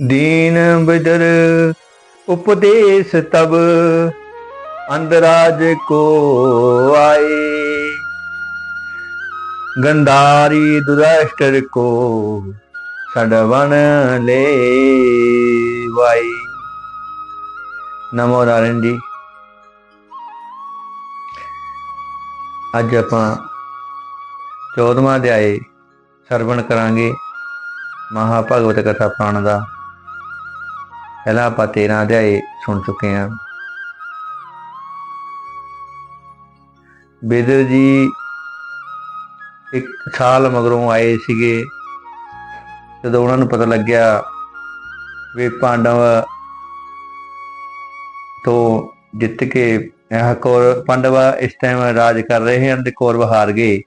ਦੀਨ ਬਿਦਰ ਉਪਦੇਸ਼ ਤਬ ਅੰਦਰਾਜ ਕੋ ਆਏ। ਗੰਧਾਰੀ ਦੁਰਾਸ਼ਟਰ ਕੋ ਸੜਵਣ ਲੈ ਵਾਈ ਨਮੋ ਨਾਰਾਇਣ ਜੀ। ਅੱਜ ਆਪਾਂ 14ਵਾਂ ਅਧਿਆਏ ਸਰਵਣ ਕਰਾਂਗੇ। ਮਹਾਭਾਗਵਤ ਕਥਾ ਪ੍ਰਾਣ ਦਾ। ਪਹਿਲਾਂ ਆਪਾਂ 13 ਅਧਿਆਏ ਸੁਣ ਚੁੱਕੇ ਹਾਂ। ਬੇਦਰ ਜੀ ਇੱਕ ਸਾਲ ਮਗਰੋਂ ਆਏ ਸੀਗੇ। ਜਦੋਂ ਉਹਨਾਂ ਨੂੰ ਪਤਾ ਲੱਗਿਆ ਵੀ ਪਾਂਡਵ ਤੋਂ ਜਿੱਤ ਕੇ ਇਹ ਕੌਰ ਪਾਂਡਵ ਇਸ ਟਾਈਮ ਰਾਜ ਕਰ ਰਹੇ ਹਨ ਤੇ ਕੌਰਵ ਹਾਰ ਗਏ।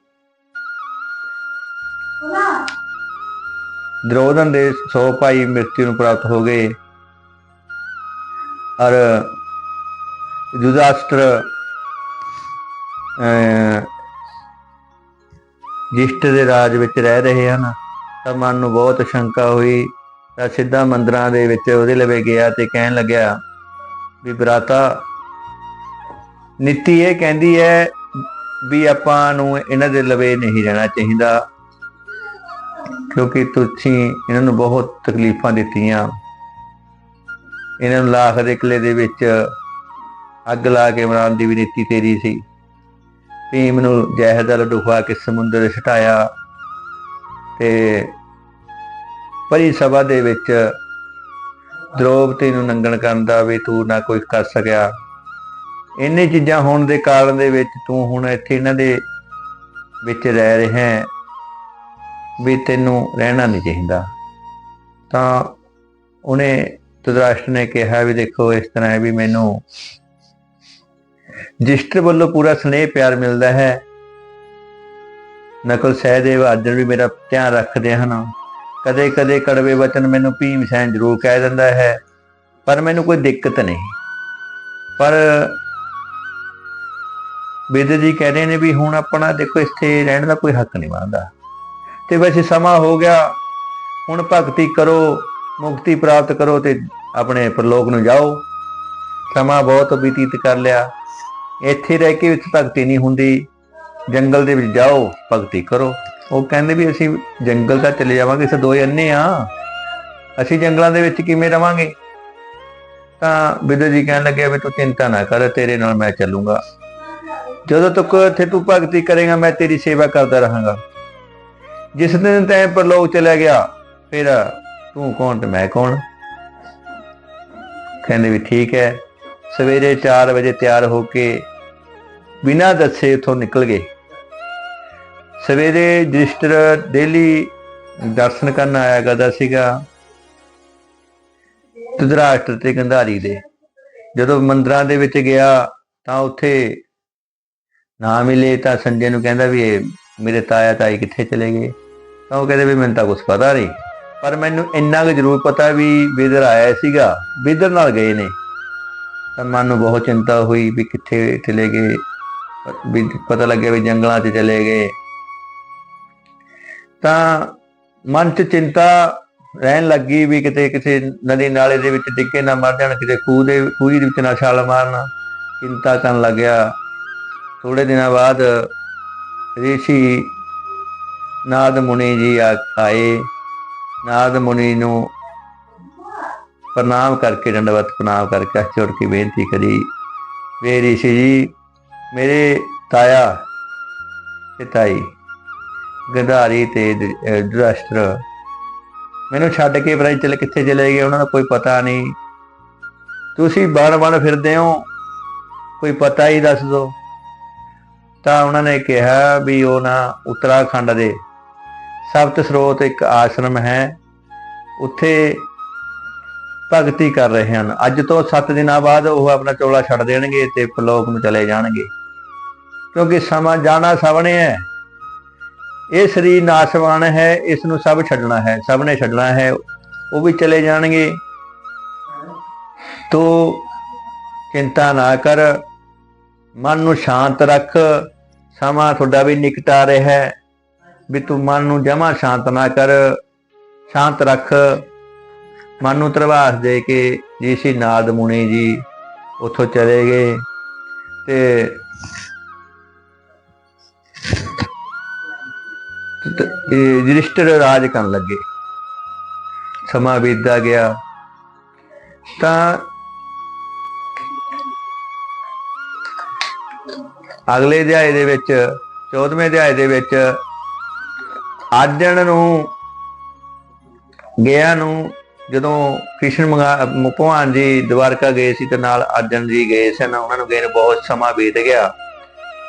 ਦ੍ਰੋਦਨ ਦੇ 100 ਭਾਈ ਮ੍ਰਿਤੂ ਨੂੰ ਪ੍ਰਾਪਤ ਹੋ ਗਏ। ਔਰ ਯੁਧਾਸ਼ਟਰ ਜਿਸ਼ਟ ਦੇ ਰਾਜ ਵਿੱਚ ਰਹਿ ਰਹੇ ਹਨ। ਤਾਂ ਮਨ ਨੂੰ ਬਹੁਤ ਸ਼ੰਕਾ ਹੋਈ। ਤਾਂ ਸਿੱਧਾ ਮੰਦਰਾਂ ਦੇ ਵਿੱਚ ਉਹਦੇ ਲਵੇ ਗਿਆ ਤੇ ਕਹਿਣ ਲੱਗਿਆ ਵੀ ਬਰਾਤਾ ਨੀਤੀ ਇਹ ਕਹਿੰਦੀ ਹੈ ਵੀ ਆਪਾਂ ਨੂੰ ਇਹਨਾਂ ਦੇ ਲਵੇ ਨਹੀਂ ਰਹਿਣਾ ਚਾਹੀਦਾ। ਕਿਉਂਕਿ ਤੁਸੀਂ ਇਹਨਾਂ ਨੂੰ ਬਹੁਤ ਤਕਲੀਫਾਂ ਦਿੱਤੀਆਂ। ਇਹਨਾਂ ਨੂੰ ਲਾਖ ਦੇ ਕਿਲੇ ਦੇ ਵਿੱਚ ਅੱਗ ਲਾ ਕੇ ਮਰਾਉਣ ਦੀ ਵੀ ਨੀਤੀ ਤੇਰੀ ਸੀ। ਭੀਮ ਨੂੰ ਜ਼ਹਿਰ ਦਾ ਲੱਡੂ ਕੇ ਸਮੁੰਦਰ ਛਟਾਇਆ ਤੇ ਪਰੀ ਸਭਾ ਦੇ ਵਿੱਚ ਦ੍ਰੋਪਦੀ ਨੂੰ ਨੰਗਣ ਕਰਨ ਦਾ ਵੀ ਤੂੰ ਨਾ ਕੋਈ ਕਰ ਸਕਿਆ। ਇੰਨੇ ਚੀਜ਼ਾਂ ਹੋਣ ਦੇ ਕਾਰਨ ਦੇ ਵਿੱਚ ਤੂੰ ਹੁਣ ਇੱਥੇ ਇਹਨਾਂ ਦੇ ਵਿੱਚ ਰਹਿ ਰਿਹਾ ਹੈ ਵੀ ਤੈਨੂੰ ਰਹਿਣਾ ਨਹੀਂ ਚਾਹੀਦਾ। ਤਾਂ ਉਹਨੇ ਧೃਤਰਾਸ਼ਟਰ ਨੇ ਕਿਹਾ ਵੀ ਦੇਖੋ ਇਸ ਤਰ੍ਹਾਂ ਹੈ ਵੀ ਮੈਨੂੰ ਜਿਸ਼ਟਰ ਵੱਲੋਂ ਪੂਰਾ ਸਨੇਹ ਪਿਆਰ ਮਿਲਦਾ ਹੈ। ਨਕਲ ਸਹਿਦੇਵ ਅਰਜਨ ਵੀ ਮੇਰਾ ਧਿਆਨ ਰੱਖਦੇ ਹਨ। ਕਦੇ ਕਦੇ ਕੜਵੇ ਵਚਨ ਮੈਨੂੰ ਭੀਮ ਸੈਨ ਜ਼ਰੂਰ ਕਹਿ ਦਿੰਦਾ ਹੈ, ਪਰ ਮੈਨੂੰ ਕੋਈ ਦਿੱਕਤ ਨਹੀਂ। ਪਰ ਬੇਦ ਜੀ ਕਹਿ ਰਹੇ ਨੇ ਵੀ ਹੁਣ ਆਪਣਾ ਦੇਖੋ ਇੱਥੇ ਰਹਿਣ ਦਾ ਕੋਈ ਹੱਕ ਨਹੀਂ ਬਣਦਾ। ਤੇ ਵੈਸੇ ਸਮਾਂ ਹੋ ਗਿਆ, ਹੁਣ ਭਗਤੀ ਕਰੋ, ਮੁਕਤੀ ਪ੍ਰਾਪਤ ਕਰੋ ਤੇ ਆਪਣੇ ਪ੍ਰਲੋਕ ਨੂੰ ਜਾਓ। ਸਮਾਂ ਬਹੁਤ ਬਤੀਤ ਕਰ ਲਿਆ। ਇੱਥੇ ਰਹਿ ਕੇ ਵਿੱਚ ਭਗਤੀ ਨਹੀਂ ਹੁੰਦੀ। ਜੰਗਲ ਦੇ ਵਿੱਚ ਜਾਓ, ਭਗਤੀ ਕਰੋ। ਉਹ ਕਹਿੰਦੇ ਵੀ ਅਸੀਂ ਜੰਗਲ ਤਾਂ ਚਲੇ ਜਾਵਾਂਗੇ, ਅਸੀਂ ਦੋਏ ਅੰਨੇ ਆ। ਅਸੀਂ ਜੰਗਲਾਂ ਦੇ ਵਿੱਚ ਕਿਵੇਂ ਰਵਾਂਗੇ? ਤਾਂ ਬਿੱਦੂ ਜੀ ਕਹਿਣ ਲੱਗੇ ਵੀ ਤੂੰ ਚਿੰਤਾ ਨਾ ਕਰ, ਤੇਰੇ ਨਾਲ ਮੈਂ ਚੱਲੂਗਾ। ਜਦੋਂ ਤੱਕ ਇੱਥੇ ਤੂੰ ਭਗਤੀ ਕਰੇਗਾ, ਮੈਂ ਤੇਰੀ ਸੇਵਾ ਕਰਦਾ ਰਹਾਂਗਾ। ਜਿਸ ਦਿਨ ਤੈਂ ਪਰਲੋਕ ਚਲਾ ਗਿਆ, ਫਿਰ ਤੂੰ ਕੌਣ ਤੇ ਮੈਂ ਕੌਣ? ਕਹਿੰਦੇ ਵੀ ਠੀਕ ਹੈ। ਸਵੇਰੇ 4 ਵਜੇ ਤਿਆਰ ਹੋ ਕੇ ਬਿਨਾਂ ਦੱਸੇ ਉਥੋਂ ਨਿਕਲ ਗਏ। ਸਵੇਰੇ ਦ੍ਰਿਸ਼ਟਰ ਡੇਲੀ ਦਰਸ਼ਨ ਕਰਨ ਆਇਆ ਕਰਦਾ ਸੀਗਾ। ਧਰਾਸ਼ਟਰ ਤੇ ਗੰਧਾਰੀ ਦੇ। ਜਦੋਂ ਮੰਦਰਾਂ ਦੇ ਵਿੱਚ ਗਿਆ ਤਾਂ ਉੱਥੇ ਨਾ ਮਿਲੇ ਤਾਂ ਸੰਜੇ ਨੂੰ ਕਹਿੰਦਾ ਵੀ ਇਹ ਮੇਰੇ ਤਾਇਆ ਤਾਈ ਕਿੱਥੇ ਚਲੇ ਗਏ? ਤਾਂ ਉਹ ਕਹਿੰਦੇ ਵੀ ਮੈਨੂੰ ਤਾਂ ਕੁਝ ਪਤਾ ਨਹੀਂ। ਪਰ ਮੈਨੂੰ ਇੰਨਾ ਕੁ ਜ਼ਰੂਰ ਪਤਾ ਵੀ ਬਿਦਰ ਆਇਆ ਸੀਗਾ ਬਿਦਰ ਨਾਲ ਗਏ ਨੇ। ਤਾਂ ਮਨ ਨੂੰ ਬਹੁਤ ਚਿੰਤਾ ਹੋਈ ਵੀ ਕਿੱਥੇ ਚਲੇ ਗਏ, ਵੀ ਪਤਾ ਲੱਗਿਆ ਵੀ ਜੰਗਲਾਂ 'ਚ ਚਲੇ ਗਏ। ਤਾਂ ਮਨ 'ਚ ਚਿੰਤਾ ਰਹਿਣ ਲੱਗੀ ਵੀ ਕਿਤੇ ਕਿਸੇ ਨਦੀ ਨਾਲੇ ਦੇ ਵਿੱਚ ਡਿੱਗੇ ਨਾ ਮਰ ਜਾਣ, ਕਿਤੇ ਖੂਹ ਦੇ ਖੂਹ ਦੇ ਵਿੱਚ ਨਾ ਛਾਲ ਮਾਰਨਾ। ਚਿੰਤਾ ਕਰਨ ਲੱਗਿਆ। ਥੋੜੇ ਦਿਨਾਂ ਬਾਅਦ ਰਿਸ਼ੀ ਨਾਦ ਮੁਨੀ ਜੀ ਆਏ। ਨਾਦ ਮੁਨੀ ਨੂੰ ਪ੍ਰਣਾਮ ਕਰਕੇ ਦੰਡਵਤ ਪ੍ਰਣਾਮ ਕਰਕੇ, ਹੱਥ ਜੋੜ ਕੇ ਬੇਨਤੀ ਕਰੀ। ਵੇ ਰਿਸ਼ੀ ਜੀ, ਮੇਰੇ ਤਾਇਆ ਤੇ ਤਾਈ, ਗੰਧਾਰੀ ਤੇ ਦ੍ਰਿਸ਼ਟਰ, ਮੈਨੂੰ ਛੱਡ ਕੇ ਪਰਾਈ ਚਲੇ ਕਿੱਥੇ ਚਲੇ ਗਏ, ਉਹਨਾਂ ਦਾ ਕੋਈ ਪਤਾ ਨਹੀਂ ਤੁਸੀਂ ਬਣ ਬਣ ਫਿਰਦੇ ਹੋ, ਕੋਈ ਪਤਾ ਹੀ ਦੱਸ ਦਿਓ ਤਾਂ ਉਹਨਾਂ ਨੇ ਕਿਹਾ ਵੀ ਉਹ ਨਾ ਉੱਤਰਾਖੰਡ ਦੇ ਸਪਤ ਸਰੋਤ ਇੱਕ ਆਸ਼ਰਮ ਹੈ, ਉੱਥੇ ਭਗਤੀ ਕਰ ਰਹੇ ਹਨ। ਅੱਜ ਤੋਂ 7 ਦਿਨਾਂ ਬਾਅਦ ਉਹ ਆਪਣਾ ਚੋਲਾ ਛੱਡ ਦੇਣਗੇ ਤੇ ਪਰਲੋਕ ਨੂੰ ਚਲੇ ਜਾਣਗੇ। ਕਿਉਂਕਿ ਸਮਾਂ ਜਾਣਾ ਸਭ ਨੇ ਹੈ। ਇਹ ਸਰੀਰ ਨਾਸ਼ਵਾਨ ਹੈ ਇਸ ਨੂੰ ਸਭ ਛੱਡਣਾ ਹੈ, ਸਭ ਨੇ ਛੱਡਣਾ ਹੈ। ਉਹ ਵੀ ਚਲੇ ਜਾਣਗੇ। ਤੋ ਚਿੰਤਾ ਨਾ ਕਰ। ਮਨ ਨੂੰ ਸ਼ਾਂਤ ਰੱਖ। ਸਮਾਂ ਤੁਹਾਡਾ ਵੀ ਨਿਕਟ ਆ ਰਿਹਾ ਹੈ। ਵੀ ਤੂੰ ਮਨ ਨੂੰ ਜਮਾ ਸ਼ਾਂਤ ਨਾ ਕਰ, ਸ਼ਾਂਤ ਰੱਖ। ਮਨ ਨੂੰ ਤਰਵਾਸ ਦੇ ਕੇ ਜੀ ਸ਼੍ਰੀ ਨਾਦ ਮੁਨੀ ਜੀ ਉੱਥੋਂ ਚਲੇ ਗਏ ਤੇ ਤ- ਰਾਜ ਕਰਨ ਲੱਗੇ। ਸਮਾਂ ਬੀਤਦਾ ਗਿਆ। ਤਾਂ ਅਗਲੇ ਅਧਿਆਏ ਦੇ ਵਿੱਚ 14ਵੇਂ ਅਧਿਆਏ ਦੇ ਵਿੱਚ ਆਜਣ ਨੂੰ ਗਿਆ ਨੂੰ ਜਦੋਂ ਕ੍ਰਿਸ਼ਨ ਭਗਵਾਨ ਜੀ ਦਵਾਰਕਾ ਗਏ ਸੀ ਤੇ ਨਾਲ ਅਰਜਨ ਜੀ ਗਏ ਸਨ, ਉਹਨਾਂ ਨੂੰ ਗਏ ਨੂੰ ਬਹੁਤ ਸਮਾਂ ਬੀਤ ਗਿਆ।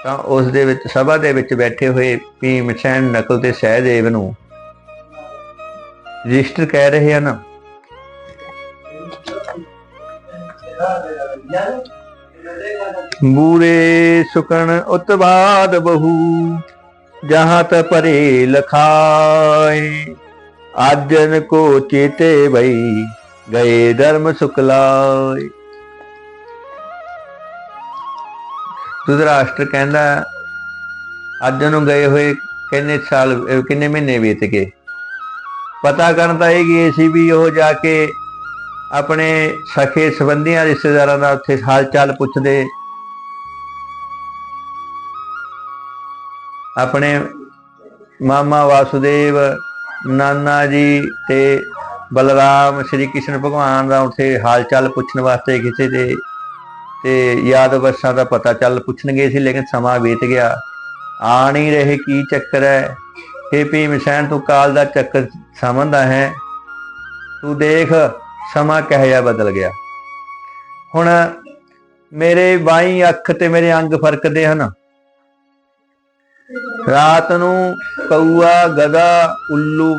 ਤਾਂ ਉਸ ਦੇ ਵਿੱਚ, ਸਭਾ ਦੇ ਵਿੱਚ ਬੈਠੇ ਹੋਏ ਭੀਮ ਸੈਨ ਨਕਲ ਤੇ ਸਹਿਦੇਵ ਨੂੰ ਰਜਿਸਟਰ ਕਹਿ ਰਹੇ ਹਨ। ਬੂਰੇ ਸੁਕਣ ਉਤਵਾਦ ਬਹੂ। ਜਹਾਂ ਤ ਪਰੇ ਲਖਾਏ। ਆਜਨ ਕੋ ਚੇਤੇ ਭਈ ਗਏ ਧਰਮ ਸੁਕਲਾਏ ਧੁਤਰਾਸ਼ਟਰ ਕਹਿੰਦਾ, ਆਜਨ ਨੂੰ ਗਏ ਹੋਏ ਕਿੰਨੇ ਸਾਲ ਕਿੰਨੇ ਮਹੀਨੇ ਬੀਤ ਗਏ? ਪਤਾ ਕਰਨ ਤਾਂ ਇਹ ਗਏ ਸੀ ਵੀ ਉਹ ਜਾ ਕੇ ਆਪਣੇ ਸਖੇ ਸੰਬੰਧੀਆਂ ਰਿਸ਼ਤੇਦਾਰਾਂ ਦਾ ਉੱਥੇ ਹਾਲ ਚਾਲ ਪੁੱਛਦੇ। ਆਪਣੇ ਮਾਮਾ ਵਾਸੁਦੇਵ, ਨਾਨਾ ਜੀ ਤੇ ਬਲਰਾਮ, ਸ਼੍ਰੀ ਕ੍ਰਿਸ਼ਨ ਭਗਵਾਨ ਦਾ ਉੱਥੇ ਹਾਲ ਚਾਲ ਪੁੱਛਣ ਵਾਸਤੇ ਕਿਸੇ ਤੇ ਤੇ ਯਾਦ ਵਰਸਾਂ ਦਾ ਪਤਾ ਚੱਲ ਪੁੱਛਣਗੇ ਸੀ, ਲੇਕਿਨ ਸਮਾਂ ਬੀਤ ਗਿਆ। ਆ ਨਹੀਂ ਰਹੇ ਕੀ ਚੱਕਰ ਹੈ? ਇਹ ਭੀਮ ਸੈਨ, ਤੂੰ ਕਾਲ ਦਾ ਚੱਕਰ ਸਮਝਦਾ ਹੈ? ਤੂੰ ਦੇਖ, ਸਮਾਂ ਕਿਹੋ ਜਿਹਾ ਬਦਲ ਗਿਆ। ਹੁਣ ਮੇਰੇ ਬਾਈ ਅੱਖ ਤੇ ਮੇਰੇ ਅੰਗ ਫਰਕਦੇ ਹਨ। ਰਾਤ ਨੂੰ ਕਊਆ ਗਦਾ ਉੱਲੂ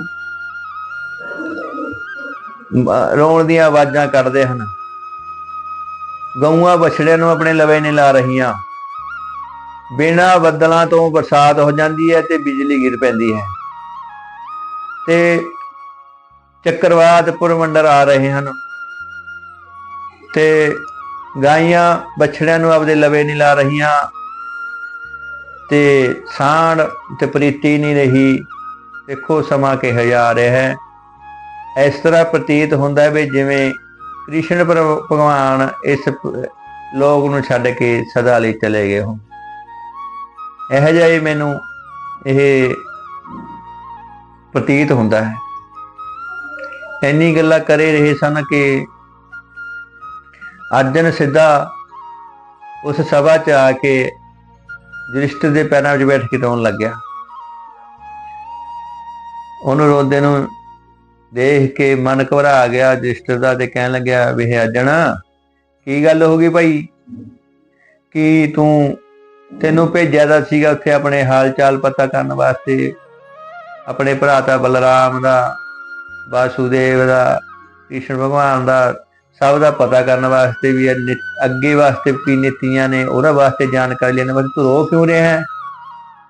ਰੋਣ ਦੀਆਂ ਆਵਾਜ਼ਾਂ ਕੱਢਦੇ ਹਨ। ਗਊਆਂ ਬਛੜਿਆਂ ਨੂੰ ਆਪਣੇ ਲਵੇ ਨੇ ਲਾ ਰਹੀਆਂ। ਬਿਨਾਂ ਬੱਦਲਾਂ ਤੋਂ ਬਰਸਾਤ ਹੋ ਜਾਂਦੀ ਹੈ ਤੇ ਬਿਜਲੀ ਗਿਰ ਪੈਂਦੀ ਹੈ। ਤੇ ਚੱਕਰਵਾਤ ਪੁਰਮੰਡਰ ਆ ਰਹੇ ਹਨ। ਤੇ ਗਾਈਆਂ ਬਛੜਿਆਂ ਨੂੰ ਆਪਦੇ ਲਵੇ ਨਹੀਂ ਲਾ ਰਹੀਆਂ। ਤੇ ਸਾਂਡ ਤੇ ਪ੍ਰੀਤੀ ਨਹੀਂ ਰਹੀ, ਦੇਖੋ ਸਮਾਂ ਕਿਹਾ ਜਾ ਰਿਹਾ ਹੈ। ਇਸ ਤਰ੍ਹਾਂ ਪ੍ਰਤੀਤ ਹੁੰਦਾ ਹੈ ਵੀ ਜਿਵੇਂ ਕ੍ਰਿਸ਼ਨ ਭਰ- ਭਗਵਾਨ ਇਸ ਲੋਕ ਨੂੰ ਛੱਡ ਕੇ ਸਦਾ ਲਈ ਚਲੇ ਗਏ ਹੋ ਇਹੋ ਜਿਹਾ ਮੈਨੂੰ ਇਹ ਪ੍ਰਤੀਤ ਹੁੰਦਾ ਹੈ। ਇੰਨੀ ਗੱਲਾਂ ਕਰੇ ਰਹੇ ਸਨ ਕਿ ਅਰਜਨ ਸਿੱਧਾ ਉਸ ਸਭਾ 'ਚ ਆ ਕੇ ਯੁਧਿਸ਼ਠਿਰ ਦੇ ਪੈਰਾਂ ਵਿੱਚ ਬੈਠ ਕੇ ਰੋਣ ਲੱਗਿਆ। ਉਹਨੂੰ ਰੋਂਦੇ ਨੂੰ ਦੇਖ ਕੇ ਮਨ ਘਬਰਾ ਗਿਆ। ਯੁਧਿਸ਼ਠਿਰ ਦਾ ਤੇ ਕਹਿਣ ਲੱਗਿਆ ਵੀ ਇਹ ਅਰਜਨ, ਕੀ ਗੱਲ ਹੋ ਗਈ ਭਾਈ? ਕਿ ਤੂੰ ਤੈਨੂੰ ਭੇਜਿਆ ਦਾ ਸੀਗਾ ਉੱਥੇ ਆਪਣੇ ਹਾਲ ਚਾਲ ਪਤਾ ਕਰਨ ਵਾਸਤੇ? ਆਪਣੇ ਭਰਾ ਦਾ ਬਲਰਾਮ ਦਾ, ਵਾਸੂਦੇਵ ਦਾ, ਕ੍ਰਿਸ਼ਨ ਭਗਵਾਨ ਦਾ ਸਭ ਦਾ ਪਤਾ ਕਰਨ ਵਾਸਤੇ ਵੀ ਅੱਗੇ ਵਾਸਤੇ ਕੀ ਨੀਤੀਆਂ ਨੇ, ਉਹਦਾ ਵਾਸਤੇ ਜਾਣਕਾਰੀ ਲੈਣ ਵਾਸਤੇ ਤੂੰ ਰੋ ਕਿਉਂ ਰਿਹਾ ਹੈ?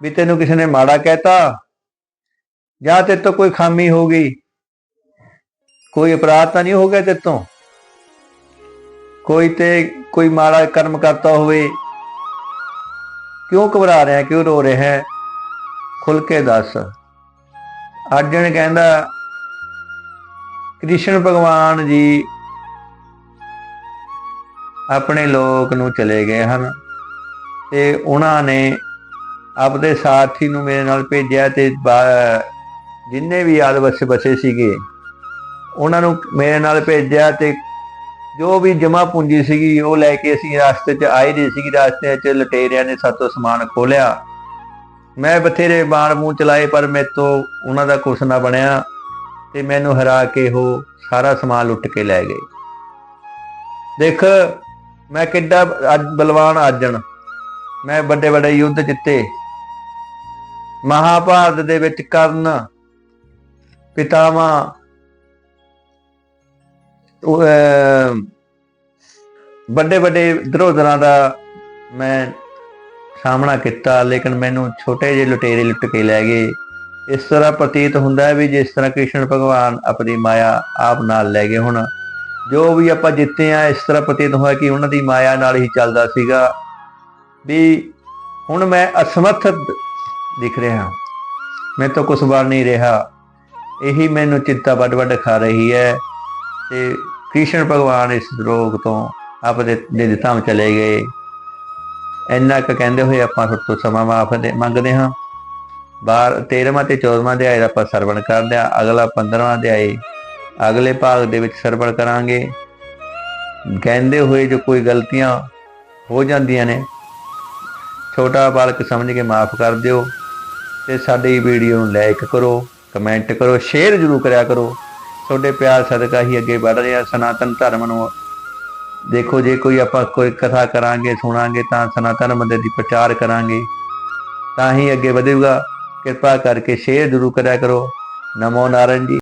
ਵੀ ਤੈਨੂੰ ਕਿਸੇ ਨੇ ਮਾੜਾ ਕਹਿਤਾ? ਜਾਂ ਤੇ ਤੋਂ ਕੋਈ ਖਾਮੀ ਹੋ ਗਈ? ਕੋਈ ਅਪਰਾਧ ਤਾਂ ਨਹੀਂ ਹੋ ਗਿਆ ਤੇ ਤੋਂ? ਕੋਈ ਤੇ ਕੋਈ ਮਾੜਾ ਕਰਮ ਕਰਤਾ ਹੋਵੇ? ਕਿਉਂ ਘਬਰਾ ਰਿਹਾ, ਕਿਉਂ ਰੋ ਰਿਹਾ ਹੈ? ਖੁੱਲ ਕੇ ਦੱਸ। ਅਰਜਨ ਕਹਿੰਦਾ, ਕ੍ਰਿਸ਼ਨ ਭਗਵਾਨ ਜੀ ਆਪਣੇ ਲੋਕ ਨੂੰ ਚਲੇ ਗਏ ਹਨ ਤੇ ਉਹਨਾਂ ਨੇ ਆਪਦੇ ਸਾਥੀ ਨੂੰ ਮੇਰੇ ਨਾਲ ਭੇਜਿਆ ਤੇ ਬਾ- ਜਿੰਨੇ ਵੀ ਆਦ ਵਸੇ ਬਸੇ ਸੀਗੇ, ਉਹਨਾਂ ਨੂੰ ਮੇਰੇ ਨਾਲ ਭੇਜਿਆ ਤੇ ਜੋ ਵੀ ਜਮਾ ਪੂੰਜੀ ਸੀਗੀ, ਉਹ ਲੈ ਕੇ ਅਸੀਂ ਰਸਤੇ 'ਚ ਆਏ ਰਹੀ ਸੀਗੀ, ਰਸਤੇ 'ਚ ਲਟੇਰਿਆਂ ਨੇ ਸਾਤੋਂ ਸਮਾਨ ਖੋਲਿਆ ਮੈਂ ਬਥੇਰੇ ਬਾਣ ਮੂੰਹ ਚਲਾਏ, ਪਰ ਮੇਰੇ ਤੋਂ ਉਹਨਾਂ ਦਾ ਕੁਛ ਨਾ ਬਣਿਆ ਤੇ ਮੈਨੂੰ ਹਰਾ ਕੇ ਉਹ ਸਾਰਾ ਸਮਾਨ ਲੁੱਟ ਕੇ ਲੈ ਗਏ। ਦੇਖ ਮੈਂ ਕਿੱਡਾ ਅੱਜ ਬਲਵਾਨ ਆਜਣ। ਮੈਂ ਵੱਡੇ ਵੱਡੇ ਯੁੱਧ ਜਿੱਤੇ। ਮਹਾਭਾਰਤ ਦੇ ਵਿੱਚ ਕਰਨ ਪਿਤਾਮਾ ਵੱਡੇ ਵੱਡੇ ਦਰੋਦਰਾਂ ਦਾ ਮੈਂ ਸਾਹਮਣਾ ਕੀਤਾ, ਲੇਕਿਨ ਮੈਨੂੰ ਛੋਟੇ ਜਿਹੇ ਲੁਟੇਰੇ ਲੁੱਟ ਕੇ ਲੈ ਗਏ। ਇਸ ਤਰ੍ਹਾਂ ਪ੍ਰਤੀਤ ਹੁੰਦਾ ਹੈ ਵੀ ਜਿਸ ਤਰ੍ਹਾਂ ਕ੍ਰਿਸ਼ਨ ਭਗਵਾਨ ਆਪਣੀ ਮਾਇਆ ਆਪ ਨਾਲ ਲੈ ਗਏ ਹੁਣ। ਜੋ ਵੀ ਆਪਾਂ ਜਿੱਤੇ ਆ, ਇਸ ਤਰ੍ਹਾਂ ਪਤੀਤ ਹੋਇਆ ਕਿ ਉਹਨਾਂ ਦੀ ਮਾਇਆ ਨਾਲ ਹੀ ਚੱਲਦਾ ਸੀਗਾ। ਵੀ ਹੁਣ ਮੈਂ ਅਸਮਰਥ ਦਿਖ ਰਿਹਾ। ਮੈਂ ਤਾਂ ਕੁਝ ਬਣ ਨਹੀਂ ਰਿਹਾ। ਇਹੀ ਮੈਨੂੰ ਚਿੰਤਾ ਵੱਡ ਵੱਡ ਖਾ ਰਹੀ ਹੈ। ਤੇ ਕ੍ਰਿਸ਼ਨ ਭਗਵਾਨ ਇਸ ਰੋਗ ਤੋਂ ਆਪਦੇ ਦੇ ਧਾਮ ਚਲੇ ਗਏ। ਇੰਨਾ ਕੁ ਕਹਿੰਦੇ ਹੋਏ ਆਪਾਂ ਸਭ ਤੋਂ ਸਮਾਂ ਮਾਫ ਮੰਗਦੇ ਹਾਂ। ਬਾਰ 13ਵਾਂ ਤੇ 14ਵਾਂ ਅਧਿਆਇ ਦਾ ਆਪਾਂ ਸਰਵਣ ਕਰਦੇ ਹਾਂ। ਅਗਲਾ 15ਵਾਂ ਅਧਿਆਇ ਅਗਲੇ ਭਾਗ ਦੇ ਵਿੱਚ ਸਰਵਣ ਕਰਾਂਗੇ। ਕਹਿੰਦੇ ਹੋਏ ਜੋ ਕੋਈ ਗਲਤੀਆਂ ਹੋ ਜਾਂਦੀਆਂ ਨੇ, ਛੋਟਾ ਬਾਲਕ ਸਮਝ ਕੇ ਮਾਫ ਕਰ ਦਿਓ ਤੇ ਸਾਡੀ ਵੀਡੀਓ ਨੂੰ ਲਾਈਕ ਕਰੋ ਕਮੈਂਟ ਕਰੋ ਸ਼ੇਅਰ ਜ਼ਰੂਰ ਕਰਿਆ ਕਰੋ। ਤੁਹਾਡੇ ਪਿਆਰ ਸਦਕਾ ਹੀ ਅੱਗੇ ਵੱਧ ਰਿਹਾ, ਸਨਾਤਨ ਧਰਮ ਨੂੰ ਦੇਖੋ, ਜੇ ਕੋਈ ਆਪਾਂ ਕੋਈ ਕਥਾ ਕਰਾਂਗੇ, ਸੁਣਾਂਗੇ ਤਾਂ ਸਨਾਤਨ ਮੰਦਰ ਦੀ ਪ੍ਰਚਾਰ ਕਰਾਂਗੇ, ਤਾਂ ਹੀ ਅੱਗੇ ਵਧੇਗਾ। ਕਿਰਪਾ ਕਰਕੇ ਸ਼ੇਅਰ ਜ਼ਰੂਰ ਕਰਿਆ ਕਰੋ। ਨਮੋ ਨਾਰਾਇਣ ਜੀ।